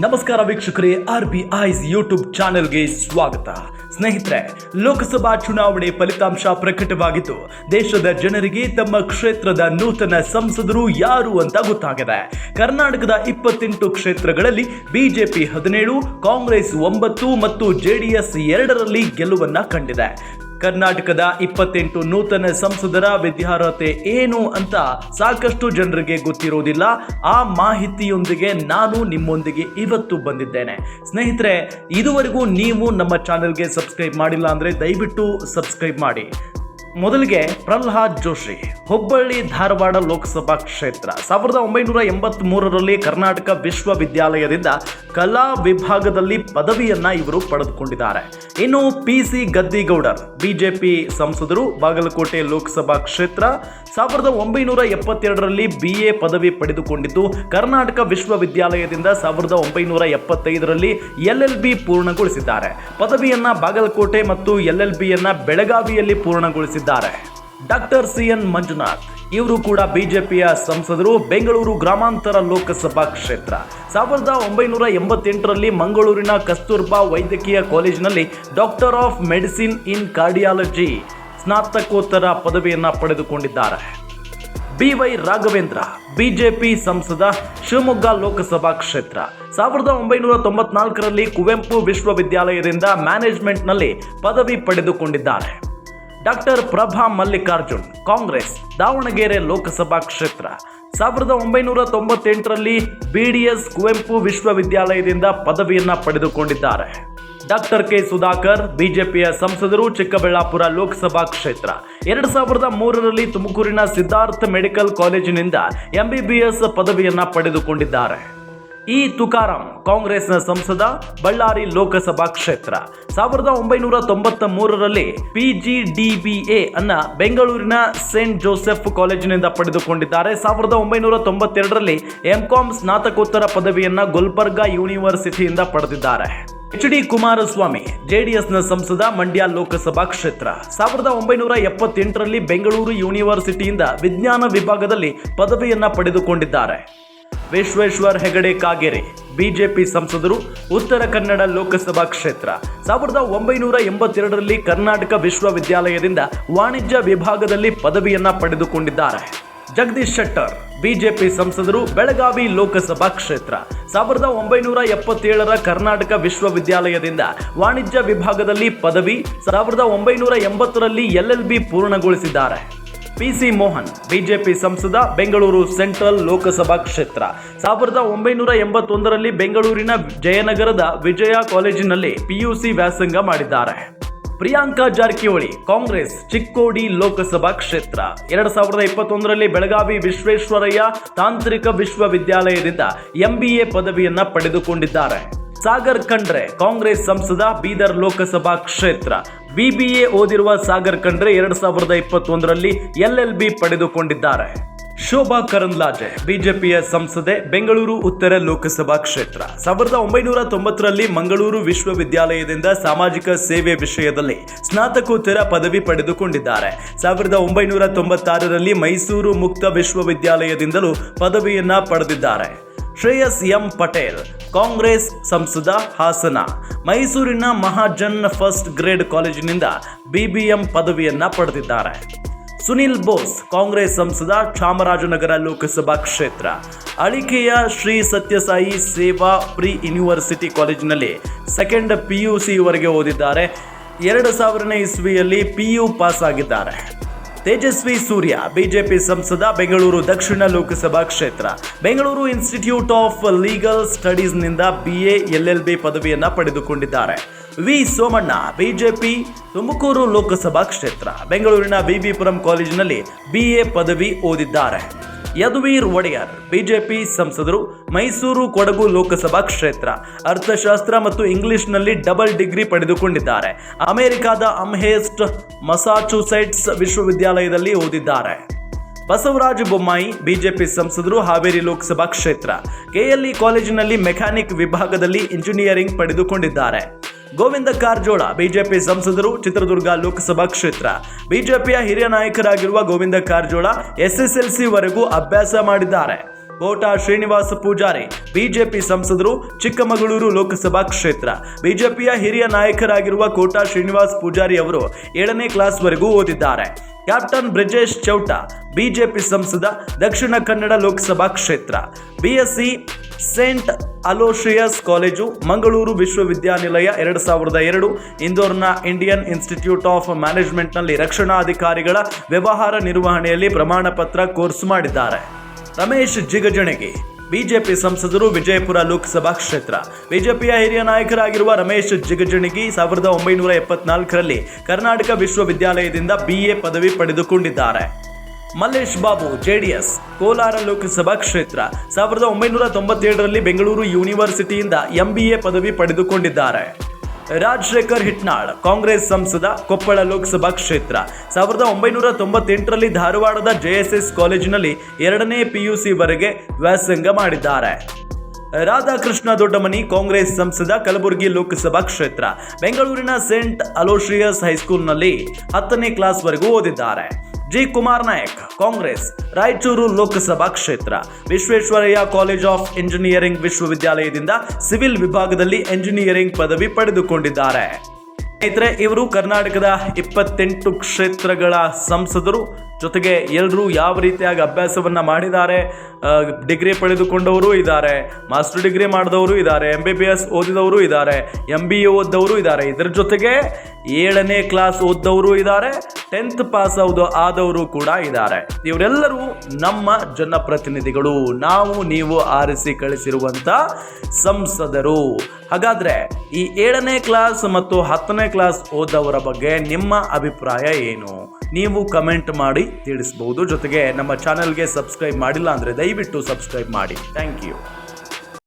ನಮಸ್ಕಾರ ವೀಕ್ಷಕರೇ, R B ice YouTube ಚಾನೆಲ್ಗೆ ಸ್ವಾಗತ. ಸ್ನೇಹಿತರೆ, ಲೋಕಸಭಾ ಚುನಾವಣೆ ಫಲಿತಾಂಶ ಪ್ರಕಟವಾಗಿದ್ದು, ದೇಶದ ಜನರಿಗೆ ತಮ್ಮ ಕ್ಷೇತ್ರದ ನೂತನ ಸಂಸದರು ಯಾರು ಅಂತ ಗೊತ್ತಾಗಿದೆ. ಕರ್ನಾಟಕದ ಇಪ್ಪತ್ತೆಂಟು ಕ್ಷೇತ್ರಗಳಲ್ಲಿ ಬಿಜೆಪಿ ಹದಿನೇಳು, ಕಾಂಗ್ರೆಸ್ ಒಂಬತ್ತು ಮತ್ತು ಜೆಡಿಎಸ್ ಎರಡರಲ್ಲಿ ಗೆಲುವನ್ನ ಕಂಡಿದೆ. ಕರ್ನಾಟಕದ ಇಪ್ಪತ್ತೆಂಟು ನೂತನ ಸಂಸದರ ವಿದ್ಯಾರ್ಹತೆ ಏನು ಅಂತ ಸಾಕಷ್ಟು ಜನರಿಗೆ ಗೊತ್ತಿರೋದಿಲ್ಲ. ಆ ಮಾಹಿತಿಯೊಂದಿಗೆ ನಾನು ನಿಮ್ಮೊಂದಿಗೆ ಇವತ್ತು ಬಂದಿದ್ದೇನೆ. ಸ್ನೇಹಿತರೆ, ಇದುವರೆಗೂ ನೀವು ನಮ್ಮ ಚಾನೆಲ್ಗೆ ಸಬ್ಸ್ಕ್ರೈಬ್ ಮಾಡಿಲ್ಲ ಅಂದರೆ ದಯವಿಟ್ಟು ಸಬ್ಸ್ಕ್ರೈಬ್ ಮಾಡಿ. ಮೊದಲಿಗೆ ಪ್ರಹ್ಲಾದ್ ಜೋಶಿ, ಹುಬ್ಬಳ್ಳಿ ಧಾರವಾಡ ಲೋಕಸಭಾ ಕ್ಷೇತ್ರ. ಸಾವಿರದ ಒಂಬೈನೂರ ಎಂಬತ್ತ್ ಮೂರರಲ್ಲಿ ಕರ್ನಾಟಕ ವಿಶ್ವವಿದ್ಯಾಲಯದಿಂದ ಕಲಾ ವಿಭಾಗದಲ್ಲಿ ಪದವಿಯನ್ನ ಇವರು ಪಡೆದುಕೊಂಡಿದ್ದಾರೆ. ಇನ್ನು ಪಿ ಸಿ ಗದ್ದಿಗೌಡರ್, ಬಿಜೆಪಿ ಸಂಸದರು, ಬಾಗಲಕೋಟೆ ಲೋಕಸಭಾ ಕ್ಷೇತ್ರ. ಸಾವಿರದ ಒಂಬೈನೂರ ಎಪ್ಪತ್ತೆರಡರಲ್ಲಿ ಬಿ ಪದವಿ ಪಡೆದುಕೊಂಡಿದ್ದು, ಕರ್ನಾಟಕ ವಿಶ್ವವಿದ್ಯಾಲಯದಿಂದ ಸಾವಿರದ ಒಂಬೈನೂರ ಎಪ್ಪತ್ತೈದರಲ್ಲಿ ಎಲ್ ಎಲ್ ಬಿ ಪೂರ್ಣಗೊಳಿಸಿದ್ದಾರೆ. ಪದವಿಯನ್ನ ಬಾಗಲಕೋಟೆ ಮತ್ತು ಎಲ್ ಎಲ್ ಬಿಯನ್ನ ಬೆಳಗಾವಿಯಲ್ಲಿ ಪೂರ್ಣಗೊಳಿಸಿದ್ದಾರೆ. ಡಾಕ್ಟರ್ ಸಿ ಎನ್ ಮಂಜುನಾಥ್, ಇವರು ಕೂಡ ಬಿಜೆಪಿಯ ಸಂಸದರು, ಬೆಂಗಳೂರು ಗ್ರಾಮಾಂತರ ಲೋಕಸಭಾ ಕ್ಷೇತ್ರ. ಸಾವಿರದ ಒಂಬೈನೂರ ಎಂಬತ್ತೆಂಟರಲ್ಲಿ ಮಂಗಳೂರಿನ ಕಸ್ತೂರ್ಬಾ ವೈದ್ಯಕೀಯ ಕಾಲೇಜಿನಲ್ಲಿ doctor of medicine in cardiology ಸ್ನಾತಕೋತ್ತರ ಪದವಿಯನ್ನು ಪಡೆದುಕೊಂಡಿದ್ದಾರೆ. ಬಿ ವೈ ರಾಘವೇಂದ್ರ, ಬಿಜೆಪಿ ಸಂಸದ, ಶಿವಮೊಗ್ಗ ಲೋಕಸಭಾ ಕ್ಷೇತ್ರ. ಸಾವಿರದ ಒಂಬೈನೂರ ತೊಂಬತ್ನಾಲ್ಕರಲ್ಲಿ ಕುವೆಂಪು ವಿಶ್ವವಿದ್ಯಾಲಯದಿಂದ ಮ್ಯಾನೇಜ್ಮೆಂಟ್ನಲ್ಲಿ ಪದವಿ ಪಡೆದುಕೊಂಡಿದ್ದಾರೆ ಡಾಕ್ಟರ್ ಪ್ರಭಾ ಮಲ್ಲಿಕಾರ್ಜುನ್, ಕಾಂಗ್ರೆಸ್, ದಾವಣಗೆರೆ ಲೋಕಸಭಾ ಕ್ಷೇತ್ರ. ಸಾವಿರದ ಒಂಬೈನೂರ ತೊಂಬತ್ತೆಂಟರಲ್ಲಿ ಬಿಡಿಎಸ್ ಕುವೆಂಪು ವಿಶ್ವವಿದ್ಯಾಲಯದಿಂದ ಪದವಿಯನ್ನು ಪಡೆದುಕೊಂಡಿದ್ದಾರೆ. ಡಾಕ್ಟರ್ ಕೆ ಸುಧಾಕರ್ ಬಿಜೆಪಿಯ ಸಂಸದರು, ಚಿಕ್ಕಬಳ್ಳಾಪುರ ಲೋಕಸಭಾ ಕ್ಷೇತ್ರ. ಎರಡು ಸಾವಿರದ ಮೂರರಲ್ಲಿ ತುಮಕೂರಿನ ಸಿದ್ಧಾರ್ಥ ಮೆಡಿಕಲ್ ಕಾಲೇಜಿನಿಂದ ಎಂಬಿಬಿಎಸ್ ಪದವಿಯನ್ನು ಪಡೆದುಕೊಂಡಿದ್ದಾರೆ. ಇ ತುಕಾರಾಂ ಕಾಂಗ್ರೆಸ್ನ ಸಂಸದ ಬಳ್ಳಾರಿ ಲೋಕಸಭಾ ಕ್ಷೇತ್ರ. ಸಾವಿರದ ಒಂಬೈನೂರ ತೊಂಬತ್ತ ಮೂರರಲ್ಲಿ ಪಿಜಿಡಿಬಿಎ ಅನ್ನ ಬೆಂಗಳೂರಿನ ಸೇಂಟ್ ಜೋಸೆಫ್ ಕಾಲೇಜಿನಿಂದ ಪಡೆದುಕೊಂಡಿದ್ದಾರೆ. ಸಾವಿರದ ಒಂಬೈನೂರ ತೊಂಬತ್ತೆರಡರಲ್ಲಿ ಎಂಕಾಂ ಸ್ನಾತಕೋತ್ತರ ಪದವಿಯನ್ನ ಗುಲ್ಬರ್ಗಾ ಯೂನಿವರ್ಸಿಟಿಯಿಂದ ಪಡೆದಿದ್ದಾರೆ. ಎಚ್ ಡಿ ಕುಮಾರಸ್ವಾಮಿ ಜೆಡಿಎಸ್ನ ಸಂಸದ ಮಂಡ್ಯ ಲೋಕಸಭಾ ಕ್ಷೇತ್ರ. ಸಾವಿರದ ಒಂಬೈನೂರ ಎಪ್ಪತ್ತೆಂಟರಲ್ಲಿ ಬೆಂಗಳೂರು ಯೂನಿವರ್ಸಿಟಿಯಿಂದ ವಿಜ್ಞಾನ ವಿಭಾಗದಲ್ಲಿ ಪದವಿಯನ್ನ ಪಡೆದುಕೊಂಡಿದ್ದಾರೆ. ವಿಶ್ವೇಶ್ವರ್ ಹೆಗಡೆ ಕಾಗೇರಿ, ಬಿಜೆಪಿ ಸಂಸದರು, ಉತ್ತರ ಕನ್ನಡ ಲೋಕಸಭಾ ಕ್ಷೇತ್ರ. ಸಾವಿರದ ಒಂಬೈನೂರ ಎಂಬತ್ತೆರಡರಲ್ಲಿ ಕರ್ನಾಟಕ ವಿಶ್ವವಿದ್ಯಾಲಯದಿಂದ ವಾಣಿಜ್ಯ ವಿಭಾಗದಲ್ಲಿ ಪದವಿಯನ್ನ ಪಡೆದುಕೊಂಡಿದ್ದಾರೆ. ಜಗದೀಶ್ ಶೆಟ್ಟರ್, ಬಿಜೆಪಿ ಸಂಸದರು, ಬೆಳಗಾವಿ ಲೋಕಸಭಾ ಕ್ಷೇತ್ರ. ಸಾವಿರದ ಒಂಬೈನೂರ ಎಪ್ಪತ್ತೇಳರ ಕರ್ನಾಟಕ ವಿಶ್ವವಿದ್ಯಾಲಯದಿಂದ ವಾಣಿಜ್ಯ ವಿಭಾಗದಲ್ಲಿ ಪದವಿ, ಸಾವಿರದ ಒಂಬೈನೂರ ಎಂಬತ್ತರಲ್ಲಿ ಎಲ್ ಪೂರ್ಣಗೊಳಿಸಿದ್ದಾರೆ. ಪಿಸಿ ಮೋಹನ್, ಬಿಜೆಪಿ ಸಂಸದ, ಬೆಂಗಳೂರು ಸೆಂಟ್ರಲ್ ಲೋಕಸಭಾ ಕ್ಷೇತ್ರ. ಸಾವಿರದ ಒಂಬೈನೂರ ಎಂಬತ್ತೊಂದರಲ್ಲಿ ಬೆಂಗಳೂರಿನ ಜಯನಗರದ ವಿಜಯ ಕಾಲೇಜಿನಲ್ಲಿ ಪಿಯುಸಿ ವ್ಯಾಸಂಗ ಮಾಡಿದ್ದಾರೆ. ಪ್ರಿಯಾಂಕಾ ಜಾರಕಿಹೊಳಿ, ಕಾಂಗ್ರೆಸ್, ಚಿಕ್ಕೋಡಿ ಲೋಕಸಭಾ ಕ್ಷೇತ್ರ. ಎರಡ್ ಸಾವಿರದ ಇಪ್ಪತ್ತೊಂದರಲ್ಲಿ ಬೆಳಗಾವಿ ವಿಶ್ವೇಶ್ವರಯ್ಯ ತಾಂತ್ರಿಕ ವಿಶ್ವವಿದ್ಯಾಲಯದಿಂದ ಎಂಬಿಎ ಪದವಿಯನ್ನ ಪಡೆದುಕೊಂಡಿದ್ದಾರೆ. ಸಾಗರ್ ಖಂಡ್ರೆ, ಕಾಂಗ್ರೆಸ್ ಸಂಸದ, ಬೀದರ್ ಲೋಕಸಭಾ ಕ್ಷೇತ್ರ. ಬಿಬಿಎ ಓದಿರುವ ಸಾಗರ್ ಖಂಡ್ರೆ ಎರಡ್ ಸಾವಿರದ ಇಪ್ಪತ್ತೊಂದರಲ್ಲಿ ಎಲ್ ಬಿ ಪಡೆದುಕೊಂಡಿದ್ದಾರೆ. ಶೋಭಾ ಕರಂದ್ಲಾಜೆ, ಬಿಜೆಪಿಯ ಸಂಸದೆ, ಬೆಂಗಳೂರು ಉತ್ತರ ಲೋಕಸಭಾ ಕ್ಷೇತ್ರ. ಸಾವಿರದ ಒಂಬೈನೂರ ತೊಂಬತ್ತರಲ್ಲಿ ಮಂಗಳೂರು ವಿಶ್ವವಿದ್ಯಾಲಯದಿಂದ ಸಾಮಾಜಿಕ ಸೇವೆ ವಿಷಯದಲ್ಲಿ ಸ್ನಾತಕೋತ್ತರ ಪದವಿ ಪಡೆದುಕೊಂಡಿದ್ದಾರೆ. ಸಾವಿರದ ಒಂಬೈನೂರ ತೊಂಬತ್ತಾರರಲ್ಲಿ ಮೈಸೂರು ಮುಕ್ತ ವಿಶ್ವವಿದ್ಯಾಲಯದಿಂದಲೂ ಪದವಿಯನ್ನ ಪಡೆದಿದ್ದಾರೆ. ಶ್ರೇಯಸ್ ಎಂ ಪಟೇಲ್, ಕಾಂಗ್ರೆಸ್ ಸಂಸದ ಹಾಸನ. ಮೈಸೂರಿನ ಮಹಾಜನ್ ಫಸ್ಟ್ ಗ್ರೇಡ್ ಕಾಲೇಜಿನಿಂದ ಬಿಬಿಎಂ ಪದವಿಯನ್ನು ಪಡೆದಿದ್ದಾರೆ. ಸುನಿಲ್ ಬೋಸ್, ಕಾಂಗ್ರೆಸ್ ಸಂಸದ, ಚಾಮರಾಜನಗರ ಲೋಕಸಭಾ ಕ್ಷೇತ್ರ. ಅಳಿಕೆಯ ಶ್ರೀ ಸತ್ಯಸಾಯಿ ಸೇವಾ ಪ್ರಿ ಯೂನಿವರ್ಸಿಟಿ ಕಾಲೇಜಿನಲ್ಲಿ ಸೆಕೆಂಡ್ ಪಿ ಯು ಸಿವರೆಗೆ ಓದಿದ್ದಾರೆ. ಎರಡು ಸಾವಿರನೇ ಇಸ್ವಿಯಲ್ಲಿ ಪಿ ಯು ಪಾಸ್ ಆಗಿದ್ದಾರೆ. ತೇಜಸ್ವಿ ಸೂರ್ಯ, ಬಿಜೆಪಿ ಸಂಸದ, ಬೆಂಗಳೂರು ದಕ್ಷಿಣ ಲೋಕಸಭಾ ಕ್ಷೇತ್ರ. ಬೆಂಗಳೂರು ಇನ್ಸ್ಟಿಟ್ಯೂಟ್ ಆಫ್ ಲೀಗಲ್ ಸ್ಟಡೀಸ್ನಿಂದ ಬಿ ಎ ಎಲ್ ಬಿ ಪದವಿಯನ್ನು ಪಡೆದುಕೊಂಡಿದ್ದಾರೆ. ವಿ ಸೋಮಣ್ಣ, ಬಿಜೆಪಿ ತುಮಕೂರು ಲೋಕಸಭಾ ಕ್ಷೇತ್ರ. ಬೆಂಗಳೂರಿನ ಬಿಬಿಪುರಂ ಕಾಲೇಜಿನಲ್ಲಿ ಬಿ ಎ ಪದವಿ ಓದಿದ್ದಾರೆ. ಯದುವೀರ್ ಒಡೆಯರ್, ಬಿಜೆಪಿ ಸಂಸದರು, ಮೈಸೂರು ಕೊಡಗು ಲೋಕಸಭಾ ಕ್ಷೇತ್ರ. ಅರ್ಥಶಾಸ್ತ್ರ ಮತ್ತು ಇಂಗ್ಲಿಷ್ನಲ್ಲಿ ಡಬಲ್ ಡಿಗ್ರಿ ಪಡೆದುಕೊಂಡಿದ್ದಾರೆ. ಅಮೆರಿಕದ ಅಮ್ಹೇಸ್ಟ್, ಮಸಾಚುಸೆಟ್ಸ್ ವಿಶ್ವವಿದ್ಯಾಲಯದಲ್ಲಿ ಓದಿದ್ದಾರೆ. ಬಸವರಾಜ ಬೊಮ್ಮಾಯಿ, ಬಿಜೆಪಿ ಸಂಸದರು, ಹಾವೇರಿ ಲೋಕಸಭಾ ಕ್ಷೇತ್ರ. ಕೆಎಲ್ಇ ಕಾಲೇಜಿನಲ್ಲಿ ಮೆಕ್ಯಾನಿಕ್ ವಿಭಾಗದಲ್ಲಿ ಇಂಜಿನಿಯರಿಂಗ್ ಪಡೆದುಕೊಂಡಿದ್ದಾರೆ. ಗೋವಿಂದ ಕಾರಜೋಳ, ಬಿಜೆಪಿ ಸಂಸದರು, ಚಿತ್ರದುರ್ಗ ಲೋಕಸಭಾ ಕ್ಷೇತ್ರ. ಬಿಜೆಪಿಯ ಹಿರಿಯ ನಾಯಕರಾಗಿರುವ ಗೋವಿಂದ ಕಾರಜೋಳ ಎಸ್ಎಸ್ಎಲ್ಸಿ ವರೆಗೂ ಅಭ್ಯಾಸ ಮಾಡಿದ್ದಾರೆ. ಕೋಟಾ ಶ್ರೀನಿವಾಸ ಪೂಜಾರಿ, ಬಿಜೆಪಿ ಸಂಸದರು, ಚಿಕ್ಕಮಗಳೂರು ಲೋಕಸಭಾ ಕ್ಷೇತ್ರ. ಬಿಜೆಪಿಯ ಹಿರಿಯ ನಾಯಕರಾಗಿರುವ ಕೋಟಾ ಶ್ರೀನಿವಾಸ್ ಪೂಜಾರಿ ಅವರು ಏಳನೇ ಕ್ಲಾಸ್ವರೆಗೂ ಓದಿದ್ದಾರೆ. ಕ್ಯಾಪ್ಟನ್ ಬ್ರಿಜೇಶ್ ಚೌಟ, ಬಿಜೆಪಿ ಸಂಸದ, ದಕ್ಷಿಣ ಕನ್ನಡ ಲೋಕಸಭಾ ಕ್ಷೇತ್ರ, BSc saint Aloysius college, Mangaluru ವಿಶ್ವವಿದ್ಯಾನಿಲಯ ಎರಡು ಸಾವಿರದ ಎರಡು, ಇಂದೋರ್ನ ಇಂಡಿಯನ್ ಇನ್ಸ್ಟಿಟ್ಯೂಟ್ ಆಫ್ ಮ್ಯಾನೇಜ್ಮೆಂಟ್ನಲ್ಲಿ ರಕ್ಷಣಾ ಅಧಿಕಾರಿಗಳ ವ್ಯವಹಾರ ನಿರ್ವಹಣೆಯಲ್ಲಿ ಪ್ರಮಾಣ ಪತ್ರ ಕೋರ್ಸ್ ಮಾಡಿದ್ದಾರೆ. ರಮೇಶ್ ಜಿಗಜಣಗಿ ಬಿಜೆಪಿ ಸಂಸದರು ವಿಜಯಪುರ ಲೋಕಸಭಾ ಕ್ಷೇತ್ರ. ಬಿಜೆಪಿಯ ಹಿರಿಯ ನಾಯಕರಾಗಿರುವ ರಮೇಶ್ ಜಿಗಜಣಗಿ ಸಾವಿರದ ಒಂಬೈನೂರ ಎಪ್ಪತ್ನಾಲ್ಕರಲ್ಲಿ ಕರ್ನಾಟಕ ವಿಶ್ವವಿದ್ಯಾಲಯದಿಂದ ಬಿಎ ಪದವಿ ಪಡೆದುಕೊಂಡಿದ್ದಾರೆ. ಮಲ್ಲೇಶ್ ಬಾಬು, ಜೆಡಿಎಸ್, ಕೋಲಾರ ಲೋಕಸಭಾ ಕ್ಷೇತ್ರ ಸಾವಿರದ ಒಂಬೈನೂರ ತೊಂಬತ್ತೇಳರಲ್ಲಿ ಬೆಂಗಳೂರು ಯೂನಿವರ್ಸಿಟಿಯಿಂದ ಎಂಬಿಎ ಪದವಿ ಪಡೆದುಕೊಂಡಿದ್ದಾರೆ. ರಾಜಶೇಖರ್ ಹಿಟ್ನಾಳ್, ಕಾಂಗ್ರೆಸ್ ಸಂಸದ ಕೊಪ್ಪಳ ಲೋಕಸಭಾ ಕ್ಷೇತ್ರ. ಸಾವಿರದ ಒಂಬೈನೂರ ತೊಂಬತ್ತೆಂಟರಲ್ಲಿ ಧಾರವಾಡದ ಜೆಎಸ್ಎಸ್ ಕಾಲೇಜಿನಲ್ಲಿ ಎರಡನೇ ಪಿಯುಸಿ ವರೆಗೆ ವ್ಯಾಸಂಗ ಮಾಡಿದ್ದಾರೆ. ರಾಧಾಕೃಷ್ಣ ದೊಡ್ಡಮನಿ, ಕಾಂಗ್ರೆಸ್ ಸಂಸದ ಕಲಬುರಗಿ ಲೋಕಸಭಾ ಕ್ಷೇತ್ರ. ಬೆಂಗಳೂರಿನ ಸೇಂಟ್ ಅಲೋಷಿಯಸ್ ಹೈಸ್ಕೂಲ್ನಲ್ಲಿ ಹತ್ತನೇ ಕ್ಲಾಸ್ವರೆಗೂ ಓದಿದ್ದಾರೆ. ಜಿ ಕುಮಾರ್ ನಾಯಕ್, ಕಾಂಗ್ರೆಸ್, ರಾಯಚೂರು ಲೋಕಸಭಾ ಕ್ಷೇತ್ರ, ವಿಶ್ವೇಶ್ವರಯ್ಯ ಕಾಲೇಜ್ ಆಫ್ ಇಂಜಿನಿಯರಿಂಗ್ ವಿಶ್ವವಿದ್ಯಾಲಯದಿಂದ ಸಿವಿಲ್ ವಿಭಾಗದಲ್ಲಿ ಎಂಜಿನಿಯರಿಂಗ್ ಪದವಿ ಪಡೆದುಕೊಂಡಿದ್ದಾರೆ. ಸ್ನೇಹಿತರೆ, ಇವರು ಕರ್ನಾಟಕದ ಇಪ್ಪತ್ತೆಂಟು ಕ್ಷೇತ್ರಗಳ ಸಂಸದರು. ಜೊತೆಗೆ ಎಲ್ಲರೂ ಯಾವ ರೀತಿಯಾಗಿ ಅಭ್ಯಾಸವನ್ನ ಮಾಡಿದ್ದಾರೆ ಡಿಗ್ರಿ ಪಡೆದುಕೊಂಡವರು ಇದ್ದಾರೆ, ಮಾಸ್ಟರ್ ಡಿಗ್ರಿ ಮಾಡಿದವರು ಇದ್ದಾರೆ ಎಂ ಬಿ ಬಿ ಎಸ್ ಓದಿದವರು ಇದ್ದಾರೆ ಎಂ ಬಿ ಎ ಓದಿದವರು ಇದ್ದಾರೆ. ಇದರ ಜೊತೆಗೆ ಏಳನೇ ಕ್ಲಾಸ್ ಓದ್ದವರು ಇದ್ದಾರೆ ಟೆಂತ್ ಪಾಸ್ ಆದ ಆದವರು ಕೂಡ ಇದ್ದಾರೆ. ಇವರೆಲ್ಲರೂ ನಮ್ಮ ಜನಪ್ರತಿನಿಧಿಗಳು. ನಾವು ನೀವು ಆರಿಸಿ ಕಳಿಸಿರುವಂತ ಸಂಸದರು. ಹಾಗಾದ್ರೆ ಈ ಏಳನೇ ಕ್ಲಾಸ್ ಮತ್ತು ಹತ್ತನೇ ಕ್ಲಾಸ್ ಓದವರ ಬಗ್ಗೆ ನಿಮ್ಮ ಅಭಿಪ್ರಾಯ ಏನು? ನೀವು ಕಮೆಂಟ್ ಮಾಡಿ ತಿಳಿಸಬಹುದು ಜೊತೆಗೆ ನಮ್ಮ ಚಾನಲ್ಗೆ ಸಬ್ಸ್ಕ್ರೈಬ್ ಮಾಡಿಲ್ಲ ಅಂದರೆ ದಯವಿಟ್ಟು ಸಬ್ಸ್ಕ್ರೈಬ್ ಮಾಡಿ. Thank you.